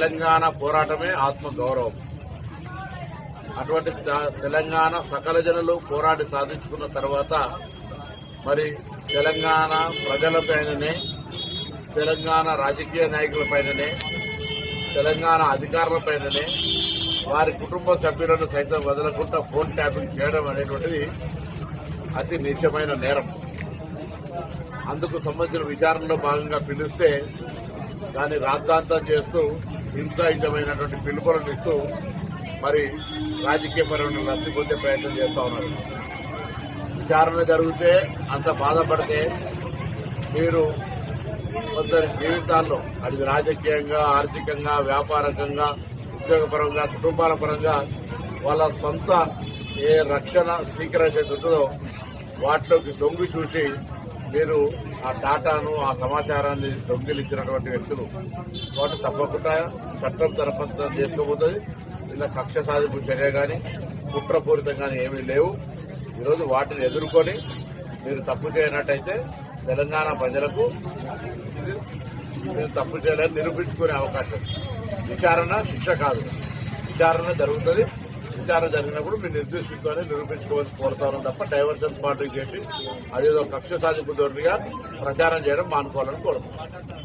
తెలంగాణ పోరాటమే ఆత్మ గౌరవం అటువంటి తెలంగాణ సకల జనులు పోరాటి సాధించుకున్న తర్వాత మరి తెలంగాణ ప్రజలపైననే తెలంగాణ రాజకీయ నాయకులపైననే తెలంగాణ అధికారులపైననే వారి కుటుంబ సభ్యులను సైతం వదలకుండా ఫోన్ ట్యాపింగ్ చేయడం అనేటువంటిది అతి నీచమైన నేరం. అందుకు సంబంధించిన విచారణలో భాగంగా పిలిస్తే దాన్ని రాద్ధాంతం చేస్తూ హింసాయుతమైనటువంటి పిలుపులను ఇస్తూ మరి రాజకీయ పరమైన లబ్ధి ప్రయత్నం చేస్తా ఉన్నారు. విచారణ జరిగితే అంత బాధపడితే మీరు కొందరి జీవితాల్లో అది రాజకీయంగా ఆర్థికంగా వ్యాపారకంగా ఉద్యోగపరంగా కుటుంబాల పరంగా వాళ్ళ సొంత ఏ రక్షణ స్వీకరించేది ఉంటుందో వాటిలోకి దొంగి చూసి మీరు ఆ డాటాను ఆ సమాచారాన్ని దొంగిలించినటువంటి వ్యక్తులు వాటి తప్పకుండా చట్టం తరపంతం చేసుకోబోతుంది ఇలా కక్ష సాధింపు చర్య కానీ కుట్రపూరితం కానీ ఏమీ లేవు. ఈరోజు వాటిని ఎదుర్కొని మీరు తప్పు చేయనట్టయితే తెలంగాణ ప్రజలకు మీరు తప్పు చేయాలని నిరూపించుకునే అవకాశం. విచారణ శిక్ష కాదు. విచారణ జరుగుతుంది. విచారణ జరిగినప్పుడు మీరు నిర్దేశించుకొని నిరూపించుకోవాల్సి కోరుతాను తప్ప డైవర్షన్ పార్టీ చేసి అదేదో కక్ష సాధింపు ధోరణిగా ప్రచారం చేయడం మానుకోవాలని కోరుతున్నాను